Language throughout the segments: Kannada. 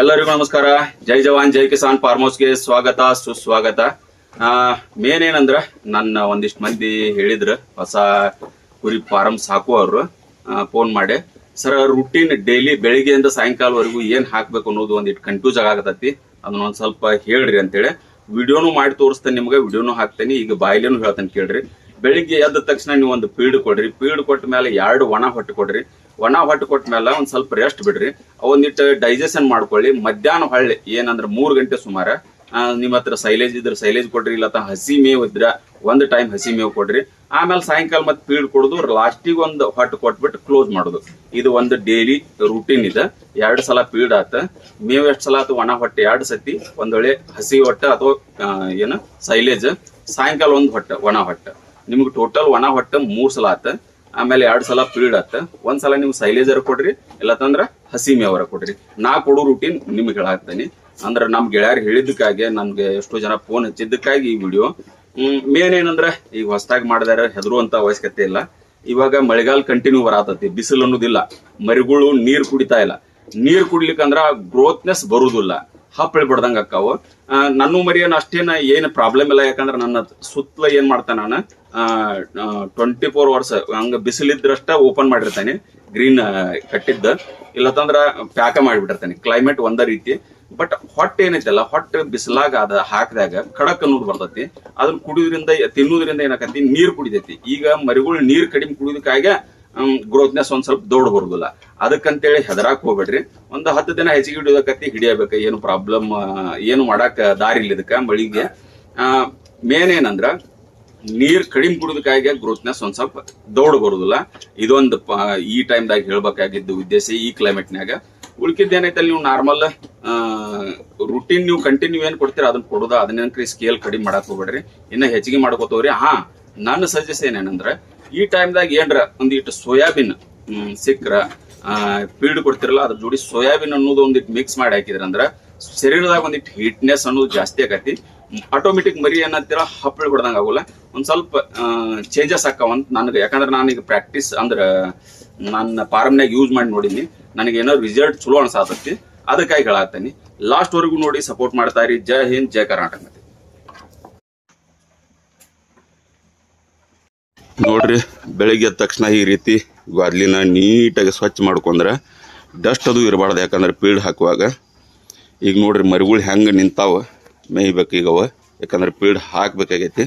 ಎಲ್ಲರಿಗೂ ನಮಸ್ಕಾರ. ಜೈ ಜವಾನ್, ಜೈ ಕಿಸಾನ್ ಫಾರ್ಮ್ ಹೌಸ್ಗೆ ಸ್ವಾಗತ, ಸುಸ್ವಾಗತ. ಮೇನ್ ಏನಂದ್ರ ನನ್ನ ಒಂದಿಷ್ಟು ಮಂದಿ ಹೇಳಿದ್ರು, ಹೊಸ ಕುರಿ ಫಾರಂ ಸಾಕುವವರು ಫೋನ್ ಮಾಡಿ, ಸರ್ ರುಟೀನ್ ಡೈಲಿ ಬೆಳಿಗ್ಗೆಯಿಂದ ಸಾಯಂಕಾಲವರೆಗೂ ಏನು ಹಾಕಬೇಕು ಅನ್ನೋದು ಒಂದಿಟ್ಟು ಕನ್ಫ್ಯೂಸ್ ಆಗತೈತಿ. ಅದನ್ನ ಒಂದ್ ಸ್ವಲ್ಪ ಹೇಳ್ರಿ ಅಂತೇಳಿ. ವಿಡಿಯೋನು ಮಾಡಿ ತೋರಿಸ್ತೇನೆ ನಿಮ್ಗೆ, ವಿಡಿಯೋನು ಹಾಕ್ತೇನೆ. ಈಗ ಬಾಯ್ಲೇನು ಹೇಳ್ತೇನೆ ಕೇಳ್ರಿ. ಬೆಳಿಗ್ಗೆ ಎದ್ದ ತಕ್ಷಣ ನೀವು ಒಂದು ಪೀಡ್ ಕೊಡ್ರಿ. ಪೀಡ್ ಕೊಟ್ಟ ಮೇಲೆ ಎರಡು ಒಣ ಹೊಟ್ಟೆ ಕೊಡ್ರಿ. ಒಣ ಹೊಟ್ಟು ಕೊಟ್ಟ ಮೇಲೆ ಒಂದ್ ಸ್ವಲ್ಪ ರೆಸ್ಟ್ ಬಿಡ್ರಿ. ಒಂದಿಟ್ಟು ಡೈಜೆಷನ್ ಮಾಡ್ಕೊಳ್ಳಿ. ಮಧ್ಯಾಹ್ನ ಹೊಳ್ಳಿ, ಏನಂದ್ರೆ ಮೂರು ಗಂಟೆ ಸುಮಾರ ನಿಮ್ಮ ಹತ್ರ ಸೈಲೇಜ್ ಇದ್ರೆ ಸೈಲೇಜ್ ಕೊಡ್ರಿ ಇಲ್ಲ ಹಸಿ ಮೇವು ಇದ್ರ ಒಂದ್ ಟೈಮ್ ಹಸಿ ಮೇವು ಕೊಡ್ರಿ. ಆಮೇಲೆ ಸಾಯಂಕಾಲ ಮತ್ತೆ ಪೀಡ್ ಕೊಡುದು ಲಾಸ್ಟಿಗೆ ಒಂದು ಹೊಟ್ಟು ಕೊಟ್ಬಿಟ್ಟು ಕ್ಲೋಸ್ ಮಾಡುದು. ಇದು ಒಂದು ಡೈಲಿ ರೂಟೀನ್ ಇದೆ. ಎರಡು ಸಲ ಪೀಡ್ ಆತ, ಮೇವು ಎಷ್ಟು ಸಲ ಆತು? ಒಣ ಹೊಟ್ಟೆ ಎರಡು ಸತಿ, ಒಂದೊಳ್ಳೆ ಹಸಿ ಹೊಟ್ಟೆ ಅಥವಾ ಏನು ಸೈಲೇಜ್ ಸಾಯಂಕಾಲ ಒಂದ್ ಹೊಟ್ಟೆ, ಒಣ ಹೊಟ್ಟೆ. ನಿಮ್ಗೆ ಟೋಟಲ್ ಒಣ ಹೊಟ್ಟೆ ಮೂರು ಸಲ ಆತ. ಆಮೇಲೆ ಎರಡ್ ಸಲ ಪೀಡ್ ಆತ. ಒಂದ್ಸಲ ನೀವು ಸೈಲೇಜರ್ ಕೊಡ್ರಿ ತಂದ್ರ ಹಸಿ ಮೇವರ ಕೊಡ್ರಿ. ನಾ ಕೊಡೋ ರೂಟೀನ್ ನಿಮ್ಗೆ ಹೇಳಾಕ್ತೇನೆ. ಅಂದ್ರೆ ನಮ್ ಗೆಳೆಯರ್ ಹೇಳಿದ್ದಕ್ಕಾಗಿ, ನಮ್ಗೆ ಎಷ್ಟೋ ಜನ ಫೋನ್ ಹಚ್ಚಿದ್ದಕ್ಕಾಗಿ ಈ ವಿಡಿಯೋ ಮೇನ್ ಏನಂದ್ರ, ಈಗ ಹೊಸದಾಗಿ ಮಾಡಿದಾರ ಹೆದರುವಂತ ಅವಶ್ಯಕತೆ ಇಲ್ಲ. ಇವಾಗ ಮಳೆಗಾಲ ಕಂಟಿನ್ಯೂ ಬರತೈತಿ, ಬಿಸಿಲು ಅನ್ನೋದಿಲ್ಲ. ಮರಿಗಳು ನೀರ್ ಕುಡಿತಾ ಇಲ್ಲ. ನೀರ್ ಕುಡ್ಲಿಕ್ಕಂದ್ರ ಗ್ರೋತ್ನೆಸ್ ಬರುದಿಲ್ಲ. ಹಪ್ಪಳಿ ಬಿಡ್ದಂಗ ಅಕ್ಕಾವು. ನನ್ನ ಮರಿಯನ್ನ ಏನ್ ಅಷ್ಟೇನ ಏನ್ ಪ್ರಾಬ್ಲಮ್ ಇಲ್ಲ, ಯಾಕಂದ್ರ ನನ್ನ ಸುತ್ತಲ ಏನ್ ಮಾಡ್ತಾನ ನಾನು? ಟ್ವೆಂಟಿ ಫೋರ್ ಅವರ್ಸ್ ಹಂಗ ಬಿಸಿಲಿದ್ರಷ್ಟ ಓಪನ್ ಮಾಡಿರ್ತಾನೆ ಗ್ರೀನ್ ಕಟ್ಟಿದ್ದ. ಇಲ್ಲತಂದ್ರ ಪ್ಯಾಕ ಮಾಡಿಬಿಟ್ಟಿರ್ತಾನೆ. ಕ್ಲೈಮೇಟ್ ಒಂದೇ ರೀತಿ. ಬಟ್ ಹೊಟ್ಟೆ ಏನೈತಲ್ಲ ಹೊಟ್ಟೆ ಬಿಸಿಲಾಗ ಅದ ಹಾಕಿದಾಗ ಖಡಕ್ ಅನ್ನೋದು ಬರ್ತೈತಿ. ಅದನ್ನ ಕುಡಿಯೋದ್ರಿಂದ, ತಿನ್ನೋದ್ರಿಂದ ಏನಾಕತಿ ನೀರ್ ಕುಡಿತೈತಿ. ಈಗ ಮರಿಗಳು ನೀರ್ ಕಡಿಮೆ ಕುಡಿಯೋದಕ್ಕಾಗ ಗ್ರೋತ್ನೆಸ್ ಒಂದ್ ಸ್ವಲ್ಪ ದೊಡ್ಡ ಬರುದಿಲ್ಲ. ಅದಕ್ಕಂತೇಳಿ ಹೆದರಾಕ್ ಹೋಗ್ಬೇಡ್ರಿ. ಒಂದ್ ಹತ್ತು ದಿನ ಹೆಚ್ಚಿಗೆ ಹಿಡಿಯೋದಕ್ಕತಿ ಹಿಡಿಯಬೇಕ. ಏನು ಪ್ರಾಬ್ಲಮ್ ಏನು ಮಾಡಾಕ ದಾರಿ ಇಲ್ಲ ಇದಕ್ಕ ಮಳಿಗೆ. ಮೇನ್ ಏನಂದ್ರ ನೀರ್ ಕಡಿಮೆ ಕುಡಿದಕ್ಕಾಗಿ ಗ್ರೋತ್ನೆಸ್ ಒಂದ್ ಸ್ವಲ್ಪ ದೌಡ್ ಬರುದಿಲ್ಲ. ಇದೊಂದು ಈ ಟೈಮ್ದಾಗ ಹೇಳ್ಬೇಕಾಗಿದ್ದು ಉದ್ದೇಶ ಈ ಕ್ಲೈಮೇಟ್ನ್ಯಾಗ ಉಳ್ಕಿದ್ ಅಲ್ಲಿ ನೀವು ನಾರ್ಮಲ್ ರುಟೀನ್ ನೀವು ಕಂಟಿನ್ಯೂ ಏನ್ ಕೊಡ್ತೀರ ಅದನ್ನ ಕೊಡುದ, ಅದನ್ನ ಸ್ಕೇಲ್ ಕಡಿಮೆ ಮಾಡಕ್ ಹೋಗ್ಬೇಡ್ರಿ. ಇನ್ನ ಹೆಚ್ಚಿಗೆ ಮಾಡ್ಕೋತವ್ರಿ. ಹಾ, ನನ್ನ ಸಜೆಸ್ ಏನೇನಂದ್ರ ಈ ಟೈಮ್ದಾಗ ಏನ್ರ ಒಂದಿಟ್ಟು ಸೋಯಾಬೀನ್ ಸಿಕ್ಕ್ರ, ಆ ಫೀಲ್ಡ್ ಕೊಡ್ತಿರಲ್ಲ, ಅದ್ರ ಜೋಡಿ ಸೋಯಾಬೀನ್ ಅನ್ನೋದು ಒಂದಿಟ್ಟು ಮಿಕ್ಸ್ ಮಾಡಿ ಹಾಕಿದ್ರಂದ್ರ ಶರೀರದಾಗ ಒಂದಿಟ್ಟು ಹೀಟ್ನೆಸ್ ಅನ್ನೋದು ಜಾಸ್ತಿ ಆಗತಿ ಆಟೋಮೆಟಿಕ್ ಮರಿ ಏನಂತೀರ ಹಪ್ಪಳ ಬಿಡ್ದಂಗೆ ಆಗೋಲ್ಲ. ಒಂದು ಸ್ವಲ್ಪ ಚೇಂಜಸ್ ಆಕಾವಂತ ನನಗೆ. ಯಾಕಂದ್ರೆ ನಾನೀಗ ಪ್ರಾಕ್ಟೀಸ್ ಅಂದ್ರೆ ನನ್ನ ಫಾರ್ಮ್ನಾಗ ಯೂಸ್ ಮಾಡಿ ನೋಡೀನಿ ನನಗೆ ಏನೋ ರಿಸಲ್ಟ್ ಚಲೋ ಅನ್ಸಾತತಿ. ಅದಕ್ಕಾಗಿ ಹೇಳಾತೀನಿ ಲಾಸ್ಟ್ ವರೆಗೂ ನೋಡಿ ಸಪೋರ್ಟ್ ಮಾಡ್ತಾ ಇರಿ. ಜೈ ಹಿಂದ್, ಜೈ ಕರ್ನಾಟಕ. ನೋಡ್ರಿ, ಬೆಳಿಗ್ಗೆ ಎದ್ದ ತಕ್ಷಣ ಈ ರೀತಿ ಗಾದ್ಲಿನ ನೀಟಾಗಿ ಸ್ವಚ್ಛ ಮಾಡ್ಕೊಂಡ್ರೆ ಡಸ್ಟ್ ಅದು ಇರಬಾರ್ದು. ಯಾಕಂದ್ರೆ ಪೀಡ್ ಹಾಕುವಾಗ. ಈಗ ನೋಡ್ರಿ, ಮರಿಗಳು ಹೆಂಗೆ ನಿಂತಾವ. ಮೇಯ್ಬೇಕು ಈಗ ಯಾಕಂದ್ರೆ ಪೀಡ್ ಹಾಕ್ಬೇಕಾಗೈತಿ.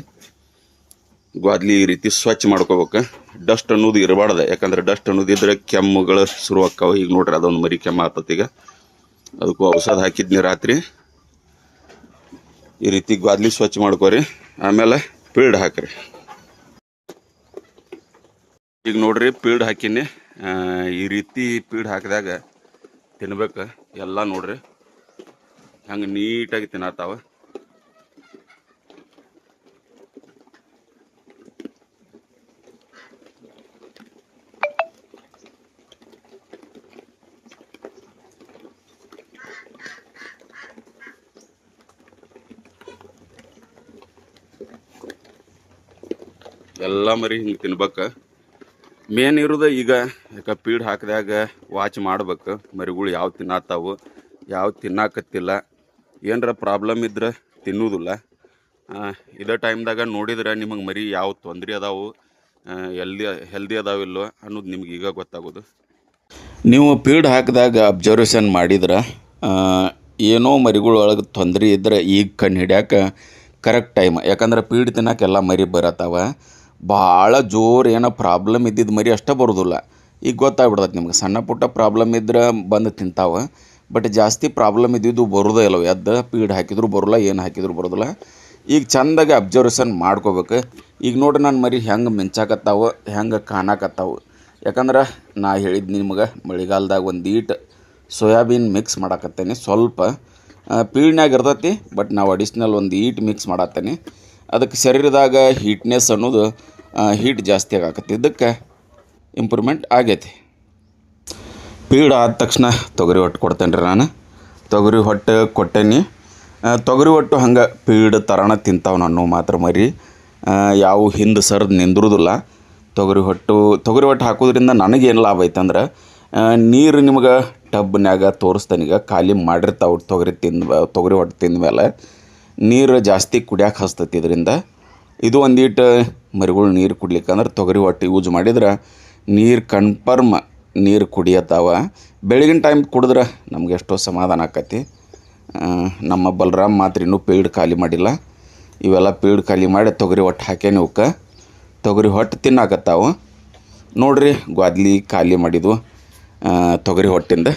ಗ್ವಾದ್ಲಿ ಈ ರೀತಿ ಸ್ವಚ್ಛ ಮಾಡ್ಕೋಬೇಕು. ಡಸ್ಟ್ ಅನ್ನೋದು ಇರಬಾರ್ದು. ಯಾಕಂದ್ರೆ ಡಸ್ಟ್ ಅನ್ನೋದು ಇದ್ರೆ ಕೆಮ್ಮುಗಳು ಶುರು ಆಕ್ಕಾವೆ ಈಗ ನೋಡ್ರಿ ಅದೊಂದು ಮರಿ ಕೆಮ್ಮ ಆತತ್ ಈಗ. ಅದಕ್ಕೂ ಔಷಧ ಹಾಕಿದ್ನಿ ರಾತ್ರಿ. ಈ ರೀತಿ ಗ್ವಾದ್ಲಿ ಸ್ವಚ್ಛ ಮಾಡ್ಕೋರಿ. ಆಮೇಲೆ ಪೀಡ್ ಹಾಕ್ರಿ. ಈಗ ನೋಡ್ರಿ ಪೀಡ್ ಹಾಕಿನಿ. ಈ ರೀತಿ ಪೀಡ್ ಹಾಕಿದಾಗ ತಿನ್ಬೇಕು. ಎಲ್ಲ ನೋಡ್ರಿ. ಹಂಗೆ ನೀಟಾಗಿ ತಿನ್ನತ್ತಾವ ಎಲ್ಲ ಮರಿ ಹಿಂಗೆ ತಿನ್ಬೇಕು. ಮೇನ್ ಇರೋದು ಈಗ ಯಾಕೆ ಪೀಡ್ ಹಾಕಿದಾಗ ವಾಚ್ ಮಾಡ್ಬೇಕು. ಮರಿಗಳು ಯಾವ ತಿನ್ನತ್ತಾವು ಯಾವ ತಿನ್ನಾಕತ್ತಿಲ್ಲ. ಏನರ ಪ್ರಾಬ್ಲಮ್ ಇದ್ರೆ ತಿನ್ನೋದಿಲ್ಲ. ಇದೇ ಟೈಮ್ದಾಗ ನೋಡಿದ್ರೆ ನಿಮಗೆ ಮರಿ ಯಾವ ತೊಂದರೆ ಅದಾವು ಎಲ್ದಿ ಹೆಲ್ದಿ ಅದಾವಿಲ್ಲೋ ಅನ್ನೋದು ನಿಮ್ಗೆ ಈಗ ಗೊತ್ತಾಗೋದು. ನೀವು ಪೀಡ್ ಹಾಕಿದಾಗ ಅಬ್ಸರ್ವೇಷನ್ ಮಾಡಿದ್ರೆ ಏನೋ ಮರಿಗಳೊಳಗೆ ತೊಂದರೆ ಇದ್ರೆ ಈಗ ಕಣ್ಣು ಹಿಡ್ಯಾಕೆ ಕರೆಕ್ಟ್ ಟೈಮ್ ಯಾಕಂದ್ರೆ ಪೀಡ್ ತಿನ್ನಕ್ಕೆಲ್ಲ ಮರಿ ಬರತ್ತಾವ ಭಾಳ ಜೋರು ಏನೋ ಪ್ರಾಬ್ಲಮ್ ಇದ್ದಿದ್ದು ಮರಿ ಅಷ್ಟೇ ಬರೋದಿಲ್ಲ. ಈಗ ಗೊತ್ತಾಗ್ಬಿಡ್ತೈತೆ ನಿಮ್ಗೆ. ಸಣ್ಣ ಪುಟ್ಟ ಪ್ರಾಬ್ಲಮ್ ಇದ್ರೆ ಬಂದು ತಿಂತಾವ. ಬಟ್ ಜಾಸ್ತಿ ಪ್ರಾಬ್ಲಮ್ ಇದ್ದಿದ್ದು ಬರೋದೇ ಇಲ್ಲ ಎದ್ದು, ಪೀಡ್ ಹಾಕಿದ್ರು ಬರೋಲ್ಲ, ಏನು ಹಾಕಿದ್ರು ಬರೋದಿಲ್ಲ. ಈಗ ಚಂದಾಗಿ ಅಬ್ಸರ್ವೇಷನ್ ಮಾಡ್ಕೋಬೇಕು. ಈಗ ನೋಡಿ ನಾನು ಮರಿ ಹೆಂಗೆ ಮಿಂಚಾಕತ್ತಾವ, ಹೆಂಗೆ ಕಾಣಕತ್ತಾವು. ಯಾಕಂದ್ರೆ ನಾ ಹೇಳಿದ್ದು ನಿಮಗೆ ಮಳೆಗಾಲದಾಗ ಒಂದು ಈಟ್ ಸೋಯಾಬೀನ್ ಮಿಕ್ಸ್ ಮಾಡಾಕತ್ತೇನೆ. ಸ್ವಲ್ಪ ಪೀಡ್ನಾಗ ಇರ್ತೈತಿ ಬಟ್ ನಾವು ಅಡಿಷ್ನಲ್ ಒಂದು ಈಟ್ ಮಿಕ್ಸ್ ಮಾಡತ್ತೇನೆ. ಅದಕ್ಕೆ ಶರೀರದಾಗ ಹೀಟ್ನೆಸ್ ಅನ್ನೋದು ಹೀಟ್ ಜಾಸ್ತಿ ಆಗಾಕತ್ತಿದ್ದಕ್ಕೆ ಇಂಪ್ರೂವ್ಮೆಂಟ್ ಆಗೈತಿ. ಪೀಡ್ ಆದ ತಕ್ಷಣ ತೊಗರಿ ಹೊಟ್ಟು ಕೊಡ್ತೇನೆ ರೀ ನಾನು. ತೊಗರಿ ಹೊಟ್ಟು ಕೊಟ್ಟೇನಿ. ತೊಗರಿ ಹೊಟ್ಟು ಹಂಗೆ ಪೀಡ್ ತರಣ ತಿಂತಾವೆ ನಾನು ಮಾತ್ರ ಮರಿ. ಯಾವ ಹಿಂದೆ ಸರ್ದು ನಿಂದ್ರುದಿಲ್ಲ. ತೊಗರಿ ಹೊಟ್ಟು ತೊಗರಿ ಹೊಟ್ಟು ಹಾಕೋದ್ರಿಂದ ನನಗೇನು ಲಾಭ ಐತಂದ್ರೆ ನೀರು ನಿಮ್ಗೆ ಟಬ್ನ್ಯಾಗ ತೋರಿಸ್ತೇನೆ. ಈಗ ಖಾಲಿ ಮಾಡಿರ್ತಾವೆ ತೊಗರಿ ತಿಂದ ತೊಗರಿ ಹೊಟ್ಟು ತಿಂದ ಮೇಲೆ ನೀರು ಜಾಸ್ತಿ ಕುಡಿಯೋಕೆ ಹಸ್ತತಿ ಇದರಿಂದ. ಇದು ಒಂದೀಟು ಮರಿಗಳು ನೀರು ಕುಡ್ಲಿಕ್ಕೆ ಅಂದ್ರೆ ತೊಗರಿ ಹೊಟ್ಟು ಯೂಸ್ ಮಾಡಿದ್ರೆ ನೀರು ಕನ್ಫರ್ಮ್ ನೀರು ಕುಡಿಯತ್ತಾವ ಬೆಳಗಿನ ಟೈಮ್ ಕುಡಿದ್ರೆ ನಮ್ಗೆ ಎಷ್ಟೋ ಸಮಾಧಾನ ಆಕತಿ. ನಮ್ಮ ಬಲರಾಮ್ ಮಾತ್ರ ಇನ್ನೂ ಪೀಡ್ ಖಾಲಿ ಮಾಡಿಲ್ಲ. ಇವೆಲ್ಲ ಪೀಡ್ ಖಾಲಿ ಮಾಡಿ ತೊಗರಿ ಹೊಟ್ಟು ಹಾಕೇನಿ ಅವಕ್ಕೆ ತೊಗರಿ ಹೊಟ್ಟು ತಿನ್ನಾಕತ್ತಾವು. ನೋಡ್ರಿ ಗ್ವಾದ್ಲಿ ಖಾಲಿ ಮಾಡಿದ್ವು ತೊಗರಿ ಹೊಟ್ಟಿಂದ.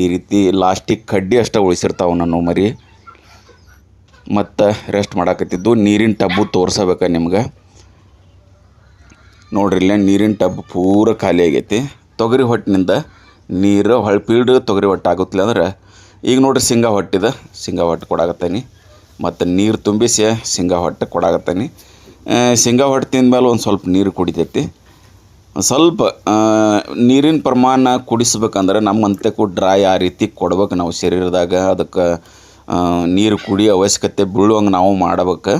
ಈ ರೀತಿ ಲಾಸ್ಟಿಗೆ ಕಡ್ಡಿ ಅಷ್ಟೇ ಉಳಿಸಿರ್ತಾವೆ ನಾನು ಮರಿ. ಮತ್ತು ರೆಸ್ಟ್ ಮಾಡಾಕತ್ತಿದ್ದು ನೀರಿನ ಟಬ್ಬು ತೋರ್ಸಬೇಕ ನಿಮ್ಗೆ. ನೋಡ್ರಿ ಇಲ್ಲೇ ನೀರಿನ ಟಬ್ ಪೂರ ಖಾಲಿ ಆಗೈತಿ. ತೊಗರಿ ಹೊಟ್ಟಿನಿಂದ ನೀರು ಹೊಳ್ ಪೀಡ್ ತೊಗರಿ ಹೊಟ್ಟು ಆಗುತ್ತಿಲ್ಲ ಅಂದ್ರೆ, ಈಗ ನೋಡ್ರಿ ಶೇಂಗಾ ಹೊಟ್ಟಿದೆ ಶೇಂಗಾ ಹೊಟ್ಟು ಕೊಡಾಕತ್ತೀನಿ. ಮತ್ತು ನೀರು ತುಂಬಿಸಿ ಶೇಂಗಾ ಹೊಟ್ಟೆ ಕೊಡಾಕತ್ತೀನಿ. ಶೇಂಗಾ ಹೊಟ್ಟು ತಿಂದ್ಮೇಲೆ ಒಂದು ಸ್ವಲ್ಪ ನೀರು ಕುಡಿತೈತಿ. ಸ್ವಲ್ಪ ನೀರಿನ ಪ್ರಮಾಣ ಕುಡಿಸ್ಬೇಕಂದ್ರೆ ನಮ್ಮ ಅಂತ್ಯಕ್ಕೂ ಡ್ರೈ ಆ ರೀತಿ ಕೊಡ್ಬೇಕು ನಾವು ಶರೀರದಾಗ. ಅದಕ್ಕೆ ನೀರು ಕುಡಿ ಅವಶ್ಯಕತೆ ಬೀಳುವಂಗೆ ನಾವು ಮಾಡ್ಬೇಕು.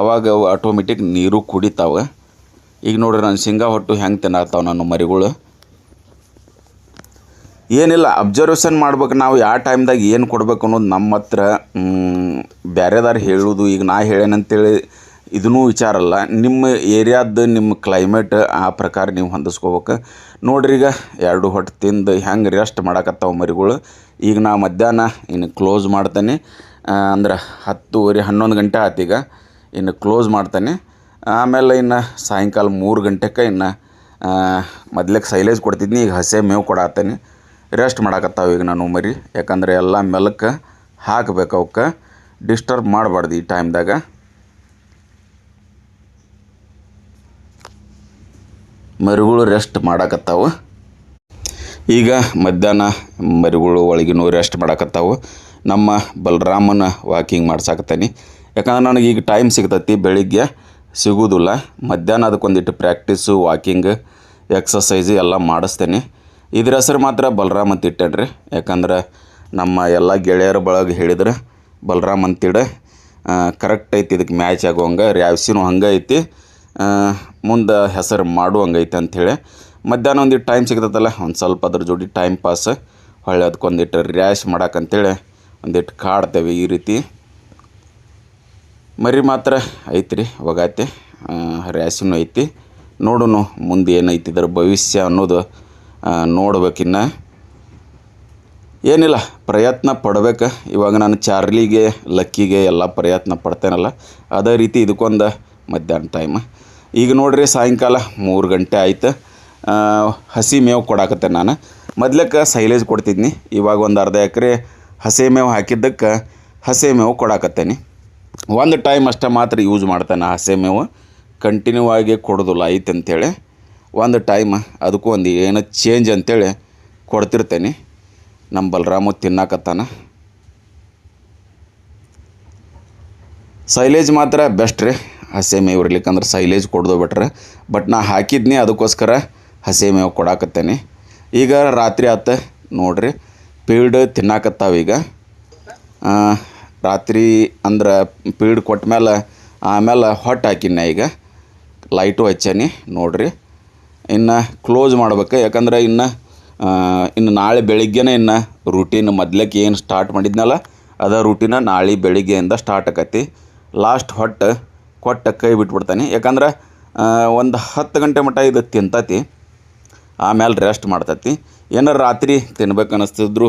ಆವಾಗ ಆಟೋಮೆಟಿಕ್ ನೀರು ಕುಡಿತಾವೆ. ಈಗ ನೋಡ್ರಿ ನಾನು ಶೇಂಗಾ ಹೊಟ್ಟು ಹೆಂಗೆ ತಿನ್ನಾಗ್ತಾವೆ ನನ್ನ ಮರಿಗಳು. ಏನಿಲ್ಲ ಅಬ್ಸರ್ವೇಷನ್ ಮಾಡ್ಬೇಕು ನಾವು ಯಾವ ಟೈಮ್ದಾಗ ಏನು ಕೊಡ್ಬೇಕು ಅನ್ನೋದು ನಮ್ಮ ಹತ್ರ ಬೇರೆದಾರು ಹೇಳೋದು. ಈಗ ನಾ ಹೇಳೇನಂತೇಳಿ ಇದನ್ನೂ ವಿಚಾರ ಅಲ್ಲ. ನಿಮ್ಮ ಏರಿಯಾದ ನಿಮ್ಮ ಕ್ಲೈಮೇಟ್ ಆ ಪ್ರಕಾರ ನೀವು ಹೊಂದಿಸ್ಕೋಬೇಕು. ನೋಡ್ರಿ ಈಗ ಎರಡು ಹೊಟ್ಟೆ ತಿಂದು ಹೆಂಗೆ ರೆಸ್ಟ್ ಮಾಡಕತ್ತಾವ ಮರಿಗಳು. ಈಗ ನಾ ಮಧ್ಯಾಹ್ನ ಇನ್ನು ಕ್ಲೋಸ್ ಮಾಡ್ತೇನೆ. ಅಂದ್ರೆ ಹತ್ತುವರೆ, ಹನ್ನೊಂದು ಗಂಟೆ ಆತೀಗ ಇನ್ನು ಕ್ಲೋಸ್ ಮಾಡ್ತೇನೆ. ಆಮೇಲೆ ಇನ್ನು ಸಾಯಂಕಾಲ ಮೂರು ಗಂಟೆಗೆ ಇನ್ನು ಮೊದ್ಲಿಗೆ ಸೈಲೇಜ್ ಕೊಡ್ತಿದ್ನಿ. ಈಗ ಹಸೆ ಮೇವು ಕೊಡತ್ತೇನೆ ರೆಸ್ಟ್ ಮಾಡಾಕತ್ತಾವ ಈಗ ನಾನು ಮರಿ. ಯಾಕಂದ್ರೆ ಎಲ್ಲ ಮೆಲಕ್ಕೆ ಹಾಕಬೇಕು ಅವಕ್ಕೆ. ಡಿಸ್ಟರ್ಬ್ ಮಾಡಬಾರ್ದು ಈ ಟೈಮ್ದಾಗ ಮರಿಗಳು ರೆಸ್ಟ್ ಮಾಡಾಕತ್ತಾವು. ಈಗ ಮಧ್ಯಾಹ್ನ ಮರಿಗಳು ಒಳಗಿನೂ ರೆಸ್ಟ್ ಮಾಡಾಕತ್ತಾವು. ನಮ್ಮ ಬಲರಾಮನ ವಾಕಿಂಗ್ ಮಾಡ್ಸಾಕತ್ತೀನಿ. ಯಾಕಂದ್ರೆ ನನಗೆ ಈಗ ಟೈಮ್ ಸಿಗ್ತೈತಿ, ಬೆಳಿಗ್ಗೆ ಸಿಗೋದಿಲ್ಲ. ಮಧ್ಯಾಹ್ನ ಅದಕ್ಕೊಂದಿಟ್ಟು ಪ್ರ್ಯಾಕ್ಟೀಸು ವಾಕಿಂಗ್ ಎಕ್ಸಸೈಸು ಎಲ್ಲ ಮಾಡಿಸ್ತೇನೆ. ಇದ್ರ ಹೆಸರು ಮಾತ್ರ ಬಲರಾಮ್ ಅಂತ ಇಟ್ಟೇನ್ರಿ. ಯಾಕಂದ್ರೆ ನಮ್ಮ ಎಲ್ಲ ಗೆಳೆಯರ ಬಳಗ ಹೇಳಿದ್ರೆ ಬಲರಾಮ್ ಅಂತಿಡ. ಕರೆಕ್ಟ್ ಐತಿ ಇದಕ್ಕೆ ಮ್ಯಾಚ್ ಆಗುವಂಗೆ ರ್ಯಾವ್ಸಿನೂ ಹಂಗೆ ಐತಿ. ಮುಂದೆ ಹೆಸರು ಮಾಡುವಂಗೆ ಐತೆ ಅಂಥೇಳಿ ಮಧ್ಯಾಹ್ನ ಒಂದಿಟ್ಟು ಟೈಮ್ ಸಿಗ್ತದಲ್ಲ ಒಂದು ಸ್ವಲ್ಪ ಅದ್ರ ಜೋಡಿ ಟೈಮ್ ಪಾಸ್ ಹೊಳ್ಳೆ ಅದಕ್ಕೊಂದಿಟ್ಟು ರ್ಯಾಶ್ ಮಾಡೋಕ್ಕಂತೇಳಿ ಒಂದಿಟ್ಟು ಕಾಡ್ತೇವೆ ಈ ರೀತಿ. ಮರಿ ಮಾತ್ರ ಐತ್ರಿ, ಒಗಾತಿ. ರ್ಯಾಸಿನೂ ಐತಿ. ನೋಡೋಣ ಮುಂದೆ ಏನೈತಿ ಇದರ ಭವಿಷ್ಯ ಅನ್ನೋದು ನೋಡ್ಬೇಕಿನ್ನ ಏನಿಲ್ಲ, ಪ್ರಯತ್ನ ಪಡ್ಬೇಕು. ಇವಾಗ ನಾನು ಚಾರ್ಲಿಗೆ, ಲಕ್ಕಿಗೆ ಎಲ್ಲ ಪ್ರಯತ್ನ ಪಡ್ತೇನಲ್ಲ. ಅದೇ ರೀತಿ ಇದಕ್ಕೊಂದು ಮಧ್ಯಾಹ್ನ ಟೈಮ್ ಈಗ ನೋಡ್ರಿ ಸಾಯಂಕಾಲ ಮೂರು ಗಂಟೆ ಆಯ್ತು. ಹಸಿ ಮೇವು ಕೊಡಾಕತ್ತೆ ನಾನು. ಮೊದ್ಲಕ್ಕೆ ಸೈಲೇಜ್ ಕೊಡ್ತಿದ್ನಿ. ಇವಾಗ ಒಂದು ಅರ್ಧ ಎಕರೆ ಹಸಿ ಮೇವು ಹಾಕಿದ್ದಕ್ಕೆ ಹಸಿ ಮೇವು ಕೊಡಾಕತ್ತೇನೆ. ಒಂದು ಟೈಮ್ ಅಷ್ಟೇ ಮಾತ್ರ ಯೂಸ್ ಮಾಡ್ತೇನೆ ಹಸಿ ಮೇವು. ಕಂಟಿನ್ಯೂ ಆಗಿ ಕೊಡೋದಿಲ್ಲ ಐತೆ ಅಂತೇಳಿ ಒಂದು ಟೈಮ್ ಅದಕ್ಕೂ ಒಂದು ಏನೋ ಚೇಂಜ್ ಅಂತೇಳಿ ಕೊಡ್ತಿರ್ತೇನೆ. ನಮ್ಮ ಬಲರಾಮು ತಿನ್ನಾಕತ್ತಾನ. ಸೈಲೇಜ್ ಮಾತ್ರ ಬೆಸ್ಟ್ ರೀ. ಹಸಿ ಮೇವು ಇರ್ಲಿಕ್ಕಂದ್ರೆ ಸೈಲೇಜ್ ಕೊಡ್ದು ಬಿಟ್ರೆ. ಬಟ್ ನಾ ಹಾಕಿದ್ನಿ ಅದಕ್ಕೋಸ್ಕರ ಹಸಿ ಮೇವು ಕೊಡಾಕತ್ತೇನೆ. ಈಗ ರಾತ್ರಿ ಆತ ನೋಡ್ರಿ ಪೀಡ್ ತಿನ್ನಾಕತ್ತಾವ ಈಗ. ಆ, ರಾತ್ರಿ ಅಂದ್ರೆ ಪೀಡ್ ಕೊಟ್ಟ ಮೇಲೆ ಆಮೇಲೆ ಹೊಟ್ಟೆ ಹಾಕಿನ ಈಗ. ಲೈಟು ಹಚ್ಚೇನಿ ನೋಡ್ರಿ. ಇನ್ನು ಕ್ಲೋಸ್ ಮಾಡ್ಬೇಕು. ಯಾಕಂದ್ರೆ ಇನ್ನು ಇನ್ನು ನಾಳೆ ಬೆಳಿಗ್ಗೆನೇ ಇನ್ನು ರೂಟೀನ್ ಮೊದ್ಲಕ್ಕೆ ಏನು ಸ್ಟಾರ್ಟ್ ಮಾಡಿದ್ನಲ್ಲ, ಅದ ರೂಟೀನ ನಾಳೆ ಬೆಳಿಗ್ಗೆಯಿಂದ ಸ್ಟಾರ್ಟ್ ಆಕತಿ. ಲಾಸ್ಟ್ ಹೊಟ್ಟು ಕೊಟ್ಟ ಕೈ ಬಿಟ್ಬಿಡ್ತಾನೆ. ಯಾಕಂದ್ರೆ ಒಂದು ಹತ್ತು ಗಂಟೆ ಮಟ್ಟ ಇದು ತಿಂತತಿ ಆಮೇಲೆ ರೆಸ್ಟ್ ಮಾಡ್ತತಿ. ಏನಾರು ರಾತ್ರಿ ತಿನ್ಬೇಕು ಅನ್ನಿಸ್ತಿದ್ರು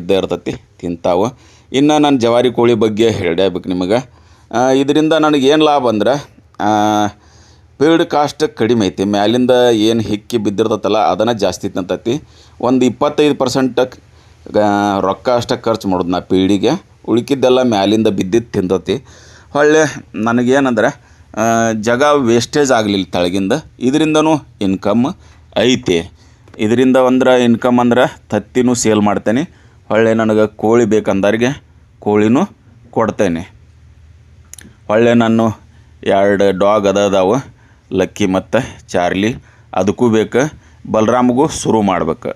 ಇದ್ದೇ ಇರ್ತತಿ, ತಿಂತಾವು. ಇನ್ನು ನಾನು ಜವಾರಿ ಕೋಳಿ ಬಗ್ಗೆ ಹೇಳಬೇಕು ನಿಮಗೆ. ಇದರಿಂದ ನನಗೆ ಏನು ಲಾಭ ಅಂದ್ರೆ ಪೀಡ್ ಕಾಸ್ಟ್ ಕಡಿಮೆ ಐತಿ. ಮ್ಯಾಲಿಂದ ಏನು ಹಿಕ್ಕಿ ಬಿದ್ದಿರ್ತೈತಲ್ಲ, ಅದನ್ನು ಜಾಸ್ತಿ ತಿಂತೈತಿ. ಒಂದು ಇಪ್ಪತ್ತೈದು ಪರ್ಸೆಂಟ್ ರೊಕ್ಕ ಅಷ್ಟೇ ಖರ್ಚು ಮಾಡೋದು ನಾ ಪೀಡಿಗೆ ಉಳಿಕಿದ್ದೆಲ್ಲ ಮ್ಯಾಲಿಂದ ಬಿದ್ದಿದ್ದು ತಿಂತತಿ. ಹೊಳ್ಳೆ ನನಗೇನಂದ್ರೆ ಜಾಗ ಜಗ ವೇಸ್ಟೇಜ್ ಆಗಲಿಲ್ಲ ತಳಗಿಂದ. ಇದರಿಂದನೂ ಇನ್ಕಮ್ ಐತಿ. ಇದರಿಂದ ಅಂದ್ರೆ ಇನ್ಕಮ್ ಅಂದ್ರೆ ತತ್ತಿನೂ ಸೇಲ್ ಮಾಡ್ತೇನೆ. ಹೊಳ್ಳೆ ನನಗೆ ಕೋಳಿ ಬೇಕಂದವ್ರಿಗೆ ಕೋಳಿನೂ ಕೊಡ್ತೇನೆ. ಹೊಳ್ಳೆ ನಾನು ಎರಡು ಡಾಗ್ ಅದ ಅದಾವು. ಲಕ್ಕಿ ಮತ್ತು ಚಾರ್ಲಿ ಅದಕ್ಕೂ ಬೇಕು ಬಲರಾಮ್ಗೂ ಶುರು ಮಾಡ್ಬೇಕು.